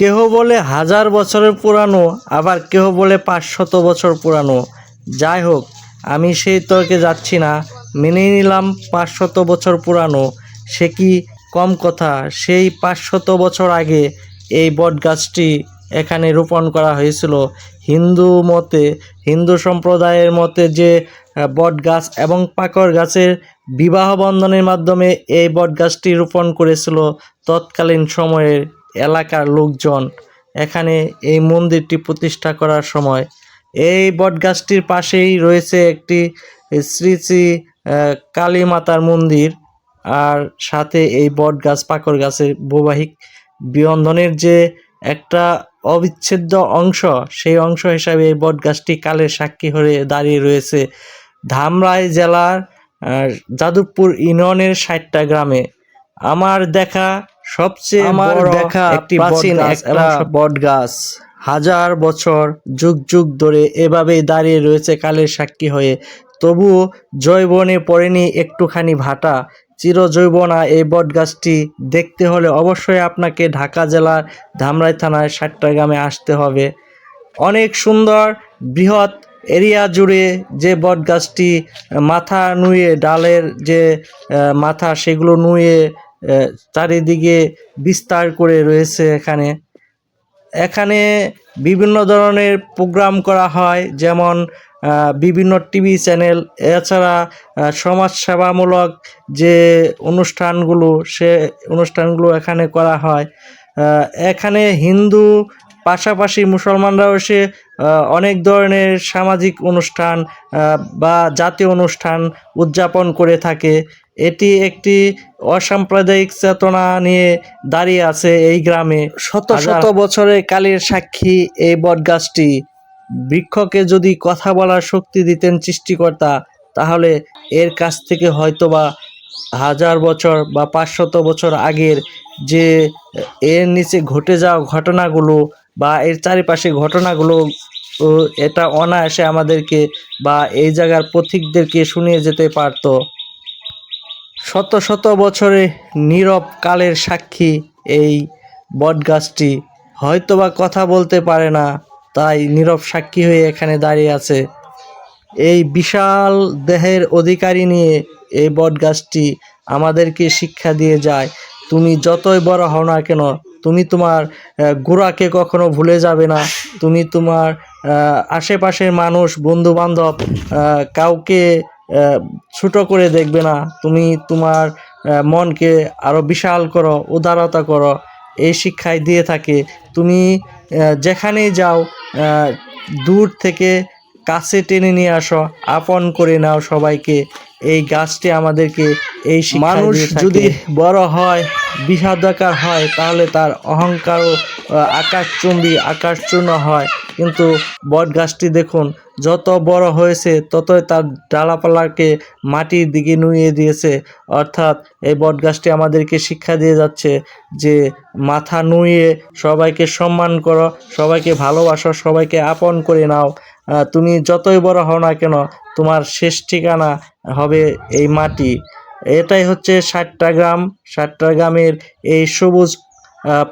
কেহ বলে হাজার বছরের পুরানো, আবার কেহ বলে পাঁচশত বছর পুরানো। যাই হোক, আমি সেই তর্কে যাচ্ছি না মেনে নিলাম পাঁচশত বছর পুরানো। সে কি কম কথা, সেই পাঁচশত বছর আগে এই বট গাছটি এখানে রোপণ করা হয়েছিল। হিন্দু মতে, হিন্দু সম্প্রদায়ের মতে যে বট গাছ এবং পাকর গাছের বিবাহ বন্ধনের মাধ্যমে এই বট গাছটি রোপণ করেছিল তৎকালীন সময়ের এলাকার লোকজন এখানে এই মন্দিরটি প্রতিষ্ঠা করার সময়। এই বটগাছটির পাশেই রয়েছে একটি শ্রী শ্রী কালী মাতার মন্দির আর সাথে এই বট গাছ পাকর গাছের বৈবাহিক বিবন্ধনের যে একটা অবিচ্ছেদ্য অংশ, সেই অংশ হিসাবে এই বট গাছটি কালের সাক্ষী হয়ে দাঁড়িয়ে রয়েছে। ধামরাই জেলার যাদবপুর ইউনিয়নের ষাটটা গ্রামে। আমার দেখা সবচেয়ে আমার দেখা একটি প্রাচীন বটগাছ একটা বট গাছ। হাজার বছর যুগ যুগ ধরে এভাবেই দাঁড়িয়ে রয়েছে কালের সাক্ষী হয়ে। তবুও জৈবনে পড়েনি একটুখানি ভাটা। চিরজৈবনা এই বট গাছটি দেখতে হলে অবশ্যই আপনাকে ঢাকা জেলার ধামরাই থানার সাতটা গ্রামে আসতে হবে। অনেক সুন্দর বৃহৎ এরিয়া জুড়ে যে বট গাছটি মাথা নুয়ে ডালের যে মাথা সেগুলো নুয়ে চারিদিকে বিস্তার করে রয়েছে এখানে। এখানে বিভিন্ন ধরনের প্রোগ্রাম করা হয়, যেমন বিভিন্ন টিভি চ্যানেল এছাড়া সমাজ সমাজসেবামূলক যে অনুষ্ঠানগুলো, সে অনুষ্ঠানগুলো এখানে করা হয়। এখানে হিন্দু পাশাপাশি মুসলমানরাও এসে অনেক ধরনের সামাজিক অনুষ্ঠান বা জাতীয় অনুষ্ঠান উদযাপন করে থাকে। এটি একটি অসাম্প্রদায়িক চেতনা নিয়ে দাঁড়িয়ে আছে এই গ্রামে। শত শত বছরের কালের সাক্ষী এই বটগাছটি। বৃক্ষকে যদি কথা বলার শক্তি দিতেন সৃষ্টিকর্তা তাহলে এর কাছ থেকে হয়তোবা হাজার বছর বা পাঁচশত বছর আগের যে এর নিচে ঘটে যাওয়া ঘটনাগুলো বা এর চারিপাশে ঘটনাগুলো এটা অনায়াসে আমাদেরকে বা এই জায়গার পথিকদেরকে শুনিয়ে যেতে পারতো। শত শত বছরে নীরব কালের সাক্ষী এই বটগাছটি। হয়তোবা কথা বলতে পারে না, তাই নীরব সাক্ষী হয়ে এখানে দাঁড়িয়ে আছে। এই বিশাল দেহের অধিকারী নিয়ে এই বটগাছটি আমাদেরকে শিক্ষা দিয়ে যায়, তুমি যতই বড় হও না কেন তুমি তোমার গোড়াকে কখনো ভুলে যাবে না। তুমি তোমার আশেপাশের মানুষ বন্ধু বান্ধব কাউকে ছোট করে দেখবে না। তুমি তোমার মনকে আরও বিশাল করো উদারতা করো। এই শিক্ষায় দিয়ে থাকে। তুমি যেখানেই যাও দূর থেকে কাছে টেনে নিয়ে আসো আপন করে নাও সবাইকে। এই গাছটি আমাদেরকে এই মানুষ যদি বড় হয় বিষাদাকার হয়, তাহলে তার অহংকারও আকাশচুম্বী আকাশচূর্ণ হয়। কিন্তু বট গাছটি দেখুন, যত বড় হয়েছে, ততই তার ডালাপালাকে মাটির দিকে নুয়ে দিয়েছে। অর্থাৎ এই বট গাছটি আমাদেরকে শিক্ষা দিয়ে যাচ্ছে যে, মাথা নুয়ে সবাইকে সম্মান করো, সবাইকে ভালোবাসো, সবাইকে আপন করে নাও। তুমি যতই বড় হও না কেন, তোমার শেষ ঠিকানা হবে এই মাটি। এটাই হচ্ছে ষাটটা গ্রাম। ষাটটা গ্রামের এই সবুজ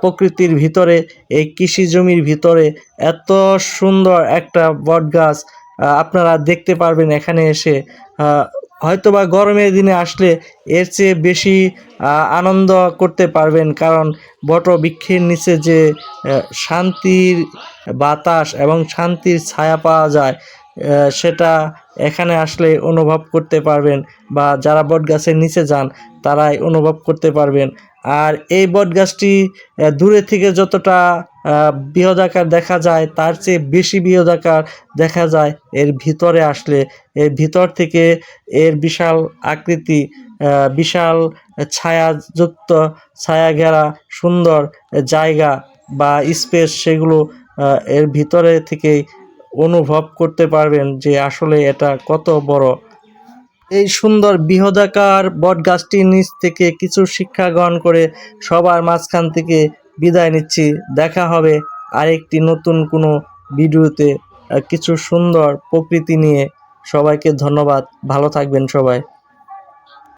প্রকৃতির ভিতরে এই কৃষি জমির ভিতরে এত সুন্দর একটা বট গাছ আপনারা দেখতে পারবেন এখানে এসে। আহ, হয়তোবা গরমের দিনে আসলে এর চেয়ে বেশি আনন্দ করতে পারবেন কারণ বট বৃক্ষের নিচে যে শান্তির বাতাস এবং শান্তির ছায়া পাওয়া যায় সেটা এখানে আসলে অনুভব করতে পারবেন বা যারা বট গাছের নিচে যান, তারাই অনুভব করতে পারবেন। আর এই বট গাছটি দূরে থেকে যতটা বৃহদাকার দেখা যায়, তার চেয়ে বেশি বৃহদাকার দেখা যায় এর ভিতরে আসলে। এর ভিতর থেকে এর বিশাল আকৃতি বিশাল ছায়াযুক্ত ছায়া ঘেরা সুন্দর জায়গা বা স্পেস সেগুলো এর ভিতরে থেকেই অনুভব করতে পারবেন যে আসলে এটা কত বড়। এই সুন্দর বৃহদাকার বট গাছটির নিচ থেকে কিছু শিক্ষা গ্রহণ করে সবার মাঝখান থেকে বিদায় নিচ্ছি। দেখা হবে আরেকটি নতুন কোনো ভিডিওতে। কিছু সুন্দর প্রকৃতি নিয়ে সবাইকে ধন্যবাদ। ভালো থাকবেন সবাই।